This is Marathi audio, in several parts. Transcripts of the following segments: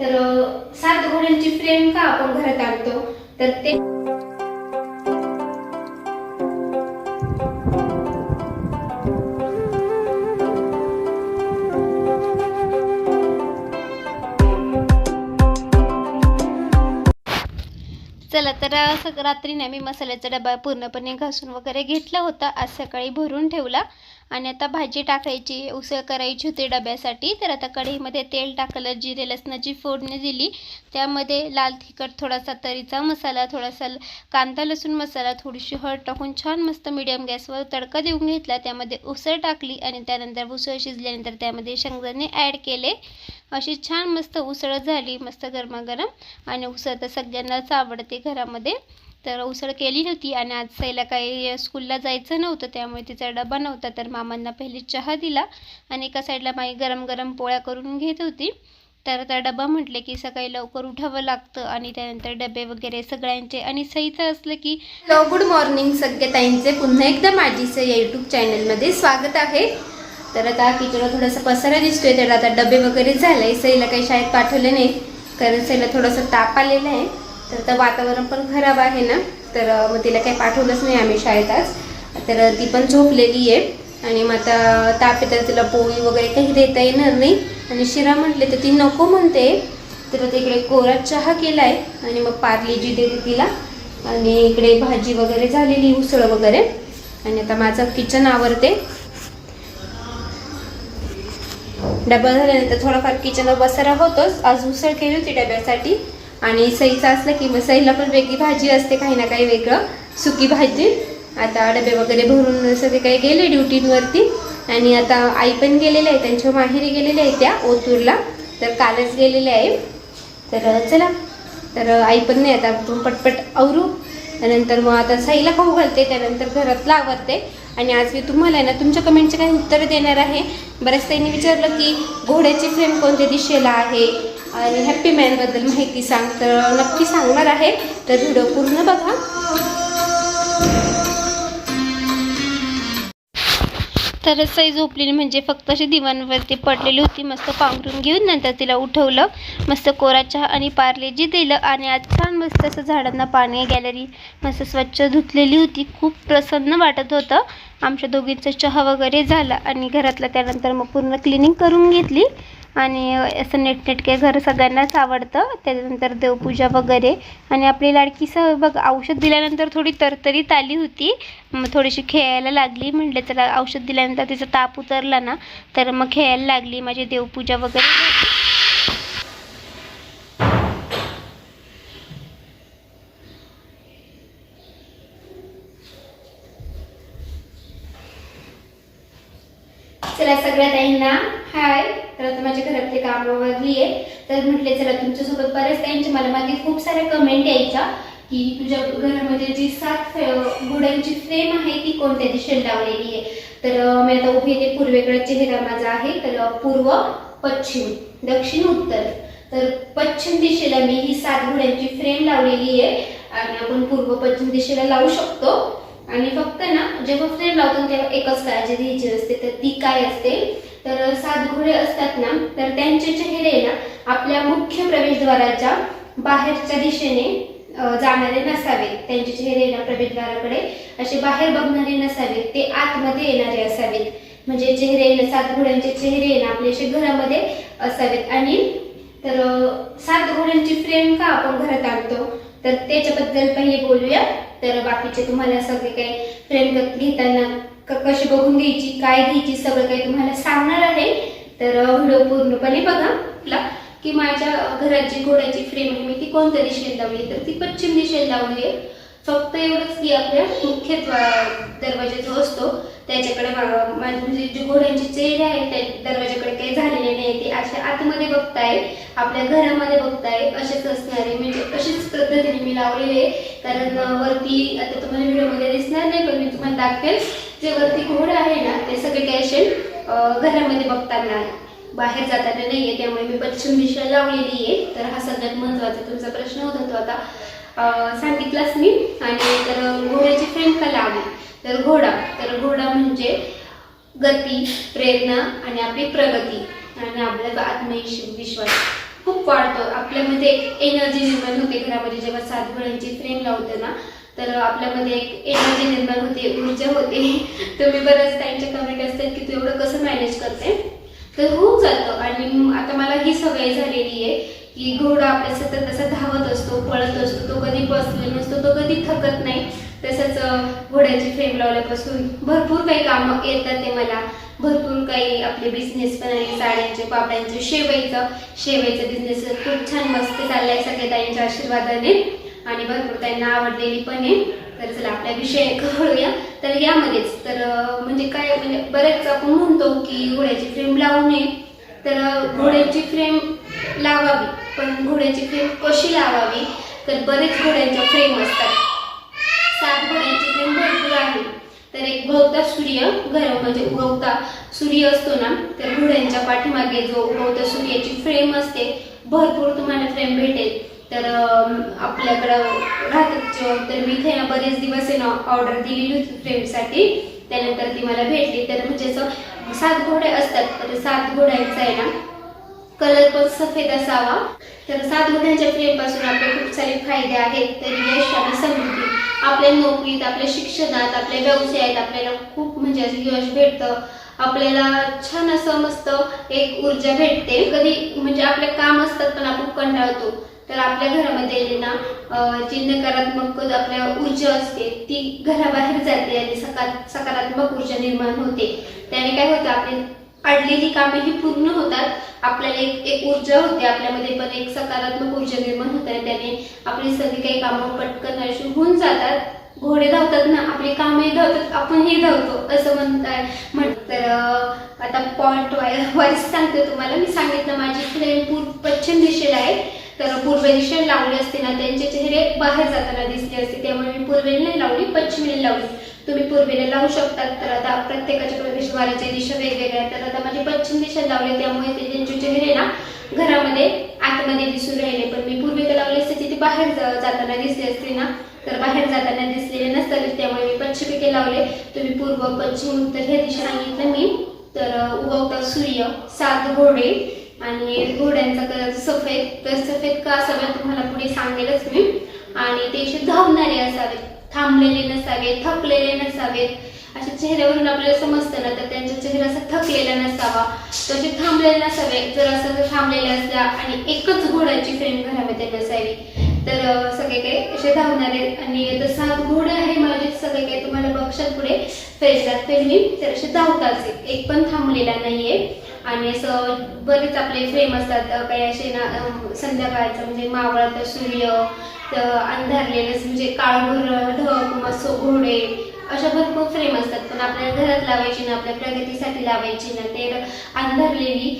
तर सात घोड्यांची फ्रेम का आपण घरात आणतो? तर ते चला तर असं रात्री ना मी मसाल्याचा डबा पूर्णपणे घासून वगैरे घेतला होता. आज सकाळी भरून ठेवला. आणि आता भाजी टाकायची उसळ करायची होती डब्यासाठी. तर आता कढईमध्ये तेल टाकलं जिरे लसणाची फोडणी दिली. त्यामध्ये लाल तिखट थोडासा तरीचा मसाला थोडासा ल- कांदा लसूण मसाला थोडीशी हळद टाकून छान मस्त मिडियम गॅसवर तडका देऊन घेतला. त्यामध्ये उसळ टाकली आणि त्यानंतर उसळ शिजल्यानंतर त्यामध्ये शेंगदाणे ॲड केले. अशी छान मस्त उसळ झाली मस्त गरमागरम आणि उसळ तर सगळ्यांनाच आवडते घरामध्ये. तर उसळ केली होती आणि आज साईला काही स्कूलला जायचं नव्हतं त्यामुळे तिचा डबा नव्हता. तर मामांना पहिले चहा दिला आणि एका साईडला माई गरम गरम पोळ्या करून घेत होती. तर त्या डबा म्हटले की सकाळी लवकर उठावं लागतं आणि त्यानंतर डबे वगैरे सगळ्यांचे आणि सईचं असलं की हॅलो गुड मॉर्निंग सगळ्या ताईंचे. पुन्हा एकदा माझीचं या यूट्यूब चॅनलमध्ये स्वागत आहे. तर आता किचनला थोडासा पसारा दिसतोय त्याला आता डबे वगैरे झाले. सईला काही शाळेत पाठवले नाही कारण सईला थोडंसं ताप आलेला आहे. तर आता वातावरण पण खराब आहे ना तर मग तिला काही पाठवलंच नाही आम्ही शाळेत आज. तर ती पण झोपलेली आहे. आणि मग आता ताप येतात तिला पोळी वगैरे काही देता येणार नाही. आणि शिरा म्हटले तर ती नको म्हणते. तर तिकडे कोरा चहा केला आहे आणि मग पार्ली जी देते तिला. आणि इकडे भाजी वगैरे झालेली उसळ वगैरे. आणि आता माझं किचन आवरते. डबा झाल्यानंतर थोडाफार किचनवर बसारा होतोच. आज उसळ केली होती डब्यासाठी. आणि सईचं असलं की मग सईला पण वेगळी भाजी असते काही ना काही वेगळं. सुकी भाजी. आता डबे वगैरे भरून सगळे काही गेले ड्युटींवरती. आणि आता आई पण गेलेली आहे त्यांच्या माहेरी गेलेल्या आहे त्या ओतूरला. तर कालच गेलेले आहे. तर चला. तर आई पण नाही आता पटपट आवरू. त्यानंतर मग आता साईला खाऊ घालते त्यानंतर घरातला लावते. आणि आज मी तुम्हाला आहे ना तुमच्या कमेंटचे काही उत्तर देणार आहे. बऱ्याच त्यांनी विचारलं की घोड्याची फ्रेम कोणत्या दिशेला आहे? आणि हॅप्पी मॅनबद्दल माहिती सांग तर नक्की सांगणार आहे. तर व्हिडिओ पूर्ण बघा. तर सई झोपलेली म्हणजे फक्त अशी दिवाणवरती पडलेली होती मस्त पांघरून घेऊन नंतर तिला उठवलं मस्त कोरा चहा आणि पार्लेजी दिलं आणि आज छान मस्त असं झाडांना पाणी गॅलरी मस्त स्वच्छ धुतलेली होती खूप प्रसन्न वाटत होतं. आमच्या दोघींचा चहा वगैरे झाला आणि घरातला त्यानंतर मग पूर्ण क्लिनिंग करून घेतली. आणि असं नेटनेटके घर सगळ्यांनाच आवडतं. त्याच्यानंतर देवपूजा वगैरे. आणि आपली लाडकी सह बघ औषध दिल्यानंतर थोडी तरतरीत आली होती. मग थोडीशी खेळायला लागली. म्हटलं तर औषध दिल्यानंतर तिचा ताप उतरला ना तर मग खेळायला लागली. माझी देवपूजा वगैरे चला सगळ्या ताईंना. हाय. तर आता माझ्या घरातले काम आवरली आहे तर म्हटले चला तुमच्यासोबत बऱ्याच ताईंचे मला मागे खूप साऱ्या कमेंट यायच्या की तुझ्या घरामध्ये जी सात घोड्यांची फ्रेम आहे ती कोणत्या दिशेला लावलेली आहे? तर मी आता उभी ते पूर्वेकडे चेहरा माझा आहे. तर पूर्व पश्चिम दक्षिण उत्तर. तर पश्चिम दिशेला मी ही सात घोड्यांची फ्रेम लावलेली आहे. आणि आपण पूर्व पश्चिम दिशेला लावू शकतो. आणि फक्त ना जेव्हा फ्रेम लावतो तेव्हा एकच काळजी घ्यायची असते. तर ती काय असते? तर सात घोडे असतात ना तर त्यांचे चेहरे ना आपल्या मुख्य प्रवेशद्वाराच्या बाहेरच्या दिशेने जाणारे नसावेत त्यांचे चेहरे ना प्रवेशद्वाराकडे असे बाहेर बघणारे नसावेत ते आतमध्ये येणारे असावेत. म्हणजे चेहरे सात घोड्यांचे चेहरे ना आपले असे घरामध्ये असावेत. आणि तर सात घोड्यांची फ्रेम का आपण घरात आणतो? तर त्याच्याबद्दल पहिले बोलूया. तर बाकीचे तुम्हाला सगळे काही फ्रेम घेताना कशी बघून घ्यायची काय घ्यायची सगळं काही तुम्हाला सांगणार आहे. तर व्हिडिओ पूर्णपणे बघा ला की माझ्या घराची घोड्याची फ्रेम आहे मी ती कोणत्या दिशेने लावली? तर ती पश्चिम दिशेने लावली आहे. फक्त एवढंच की आपल्या मुख्य दरवाजे दरवाजा जो असतो त्याच्याकडे म्हणजे जे घोड्यांचे चेहरे आहेत त्या दरवाजाकडे काही झालेले नाही ते असे आतमध्ये बघताय आपल्या घरामध्ये बघताय असेच असणारे म्हणजे अशीच पद्धतीने मी लावलेले आहे कारण वरती आता तुम्हाला व्हिडिओमध्ये दिसणार नाही पण मी तुम्हाला दाखवेल जे वरती घोडं आहे ना ते सगळे काही असेल घरामध्ये बघताना आहे. बाहेर जाताना नाहीये त्यामुळे मी पश्चिम दिशा लावलेली आहे तर हा सगळ्यात महत्त्वाचा तुमचा प्रश्न होता तो आता सांगितलंच मी. आणि तर घोड्याची फ्रेम कला लावली तर घोडा. तर घोडा म्हणजे गती प्रेरणा आणि आपली प्रगती आणि आपला आत्मविश्वास खूप वाढतो. आपल्यामध्ये एक एनर्जी निर्माण होते घरामध्ये. जेव्हा सात घोड्यांची फ्रेम लावतो ना तर आपल्यामध्ये एक एनर्जी निर्माण होते ऊर्जा होते. तुम्ही बऱ्याच त्यांच्या कमेंट असतात की तू एवढं कसं मॅनेज करते? तर होऊन जातं. आणि आता मला ही सवय झालेली आहे की घोडा आपल्या सतत असा धावत असतो पळत असतो तो कधी बसलेला नसतो तो कधी थकत नाही. तसंच घोड्याची फ्रेम लावल्यापासून भरपूर काही कामं येतात ते मला. भरपूर काही आपले बिझनेस पण आहे साड्यांचे पापड्यांचे शेवईचं. शेवईचं बिझनेस खूप छान मस्त चाललाय सगळ्या ताईंच्या आशीर्वादाने. आणि भरपूर त्यांना आवडलेली पण आहे. तर चला आपल्या विषय कळूया तर यामध्येच तर म्हणजे काय म्हणजे बरेच आपण म्हणतो की घोड्याची फ्रेम लावू नये. तर घोड्याची फ्रेम लावावी. पण घोड्याची फ्रेम कशी लावावी? तर बरेच घोड्यांच्या फ्रेम असतात. सात घोड्यांची फ्रेम भरपूर आहे. तर एक भोवता सूर्य घर म्हणजे उगवता सूर्य असतो ना तर घोड्यांच्या पाठीमागे जो उगवता सूर्याची फ्रेम असते भरपूर तुम्हाला फ्रेम भेटेल. तर आपल्याकडं राहतात तर मी इथे ना बरेच दिवस आहे ना ऑर्डर दिलेली होती फ्रेमसाठी त्यानंतर ती मला भेटली. तर म्हणजे असं सात घोडे असतात तर सात घोड्यांचा आहे ना? कलर पण सफेद असावा. तर सात घोड्यांच्या प्रेमपासून आपले खूप सारे फायदे आहेत तर यश आणि समृद्धी. आपल्या नोकरीत आपल्या शिक्षणात आपल्या व्यवसायात आपल्याला खूप म्हणजे असं यश भेटतं. आपल्याला छान असं मस्त एक ऊर्जा भेटते. कधी म्हणजे आपले काम असतात पण आपण कंटाळतो. तर आपल्या घरामध्ये ना जी नकारात्मक आपल्या ऊर्जा असते ती घराबाहेर जाते आणि सका सकारात्मक ऊर्जा निर्माण होते. त्याने काय होतं आपली अडलेली कामे ही पूर्ण होतात. आपल्याला एक एक ऊर्जा होते आपल्यामध्ये पण एक सकारात्मक ऊर्जा निर्माण होते त्याने आपली सगळी काही कामं पटकन अशी होऊन जातात. घोडे धावतात ना आपली कामही धावतात आपणही धावतो असं म्हणताय म्हण तर आता पॉईंट वाय वाईज सांगते तुम्हाला. मी सांगितलं माझी फ्रेंड पूर्व पश्चिम दिशेला आहे तर पूर्व दिशेला लावली असते ना त्यांचे चेहरे बाहेर जाताना दिसले असते. त्यामुळे मी पूर्वेला नाही लावली पश्चिमेला लावली. तुम्ही पूर्वेला लावू शकतात. तर आता प्रत्येकाच्या प्रवेशद्वाराच्या दिशा वेगवेगळ्या आहेत. तर आता माझी पश्चिम दिशा लावली त्यामुळे ते त्यांचे चेहरे ना घरामध्ये आतमध्ये दिसून राहिले. पण मी पूर्वेला लावले असते तिथे बाहेर जाताना दिसले असते ना. तर बाहेर जाताना दिसलेले नसतात त्यामुळे मी पश्चिमेके लावले. तुम्ही पूर्व पश्चिम उत्तर हे दिशा सांगितलं मी. तर उगवता सूर्य सात घोडे आणि घोड्यांचा कलर सफेद तर सफेद का असावे तुम्हाला पुढे सांगेलच मी. आणि ते असे धावणारे असावेत थांबलेले नसावेत थकलेले नसावेत अशा चेहऱ्यावरून आपल्याला समजतं ना तर त्यांचा चेहरा असा थकलेला नसावा. तर असे थांबलेले नसावे जर असं जर थांबलेले असल्या आणि एकच घोड्याची फ्रेम घरामध्ये नसावी तर सगळे काही असे धावणारे आणि आता सात घोडे आहे माझे सगळे काही तुम्हाला बक्षात पुढे. फेसलात फिरली तर असे धावताच एक पण थांबलेला नाहीये. आणि असं बरेच आपले फ्रेम असतात. काही असे ना संध्याकाळचं म्हणजे मावळात सूर्य तर अंधारलेलं म्हणजे काळभोर ढग मसो घोडे. अशा भरपूर फ्रेम असतात. पण आपल्याला घरात लावायची ना आपल्या प्रगतीसाठी लावायची ना ते अंधारलेली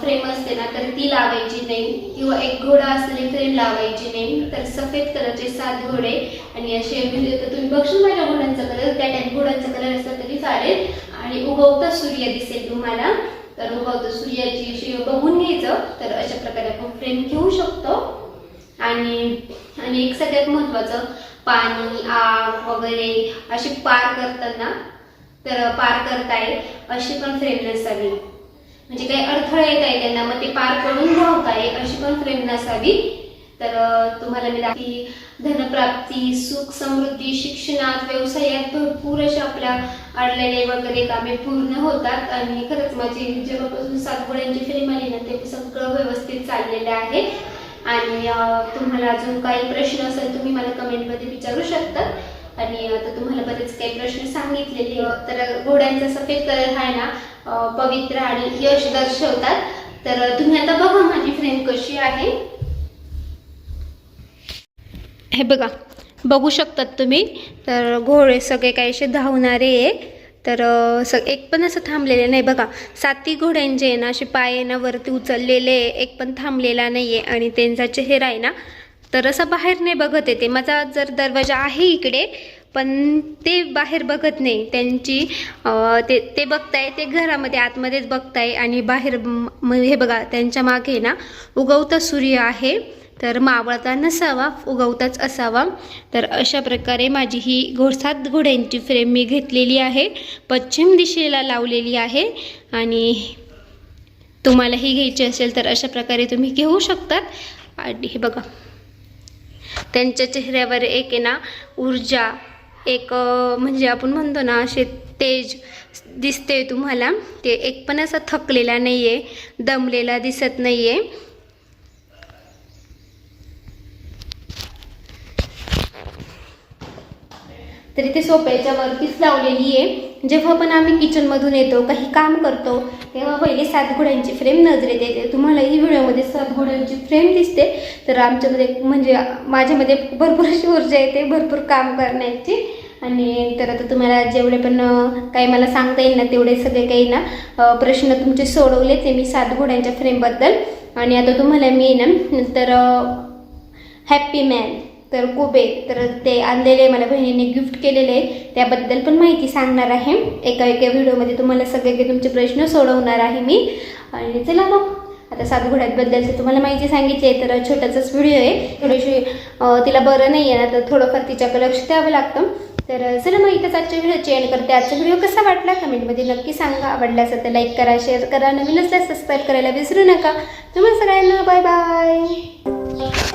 फ्रेम असते ना तर ती लावायची नाही. किंवा एक घोडा असलेली फ्रेम लावायची नाही. तर सफेद कलरचे सात घोडे आणि असे म्हणजे तर तुम्ही बघशील माझ्या घोड्यांचा कलर त्या टाईप घोड्यांचा कलर असला तरी चालेल. आणि उगवता सूर्य दिसेल तुम्हाला. तर उगवता सूर्याची अशी बघून घ्यायचं. तर अशा प्रकारे आपण फ्रेम घेऊ शकतो. आणि आणि एक सगळ्यात महत्वाचं पाणी आग वगैरे अशी पार करताना तर पार करताय अशी पण फ्रेम नसावी म्हणजे काही अडथळे येत आहे त्यांना मग ते पार करून धावताय अशी पण फ्रेम नसावी तर तुम्हाला मी दाखवी धनप्राप्ती सुख समृद्धी शिक्षणात व्यवसायात भरपूर अशा आपल्या अडलेले वगैरे कामे पूर्ण होतात. आणि खरंच माझी जेव्हापासून सातपुड्यांची फिल्म आली ना ते सगळं व्यवस्थित चाललेलं आहे. आणि तुम्हाला अजून काही प्रश्न असेल तुम्ही मला कमेंटमध्ये विचारू शकतात आणि आता तुम्हाला बरेच काही प्रश्न सांगितलेले तर घोड्यांचा सफेद कलर हा आहे ना पवित्र आणि यश दर्शवतात तर तुम्ही आता बघा माझी फ्रेम कशी आहे. हे बघा बघू शकतात तुम्ही. तर घोडे सगळे काही असे धावणारे आहे तर स एक पण असं थांबलेले नाही. बघा साती घोड्यांचे आहे ना असे पाय आहे ना वरती उचललेले आहे. एक पण थांबलेला नाही आहे आणि त्यांचा चेहरा आहे ना तर असं बाहेर नाही बघत येते. माझा जर दरवाजा आहे इकडे पण ते बाहेर बघत नाही. त्यांची ते ते बघताय ते घरामध्ये आतमध्येच बघताय आणि बाहेर हे बघा त्यांच्या मागे ना उगवता सूर्य आहे. तर मावळता नसावा उगवताच असावा. तर अशा प्रकारे माझी ही घोडसात घोड्यांची फ्रेम मी घेतलेली आहे. पश्चिम दिशेला लावलेली आहे. आणि तुम्हालाही घ्यायची असेल तर अशा प्रकारे तुम्ही घेऊ शकतात. आणि हे बघा. त्यांच्या चेहऱ्यावर एक आहे ना ऊर्जा एक म्हणजे आपण म्हणतो ना असे तेज दिसते तुम्हाला. ते एक पण असा थकलेला नाही आहे दमलेला दिसत नाही आहे तरी ते सोप्याच्या वरतीच लावलेली आहे. जेव्हा पण आम्ही किचनमधून येतो काही काम करतो तेव्हा पहिले सात घोड्यांची फ्रेम नजरेत येते. तुम्हाला ही व्हिडिओमध्ये सात घोड्यांची फ्रेम दिसते. तर आमच्यामध्ये म्हणजे माझ्यामध्ये भरपूर अशी ऊर्जा येते भरपूर काम करण्याची. आणि तर आता तुम्हाला जेवढे पण काही मला सांगता येईल ना तेवढे सगळे काही ना प्रश्न तुमचे सोडवलेच आहे मी सात घोड्यांच्या फ्रेमबद्दल आणि आता तुम्हाला मी ना तर हॅप्पी मॅन तर कुबे तर ते आणलेले मला बहिणीने गिफ्ट केलेले आहे त्याबद्दल पण माहिती सांगणार आहे. एका एका व्हिडिओमध्ये तुम्हाला सगळे काही तुमचे प्रश्न सोडवणार आहे मी. आणि चला मग आता सातघोड्याबद्दलचं तुम्हाला माहिती सांगितली आहे तर छोटासाच व्हिडिओ आहे. थोडीशी तिला बरं नाही आहे ना तर थोडंफार तिच्याकडे लक्ष द्यावं लागतं. तर चला मग इथंच आजच्या व्हिडिओ चेंज करते. आजचा व्हिडिओ कसा वाटला कमेंटमध्ये नक्की सांगा. आवडला असेल तर लाईक करा शेअर करा. नवीन असल्यास सबस्क्राईब करायला विसरू नका. तुम्हाला सगळ्यांना बाय बाय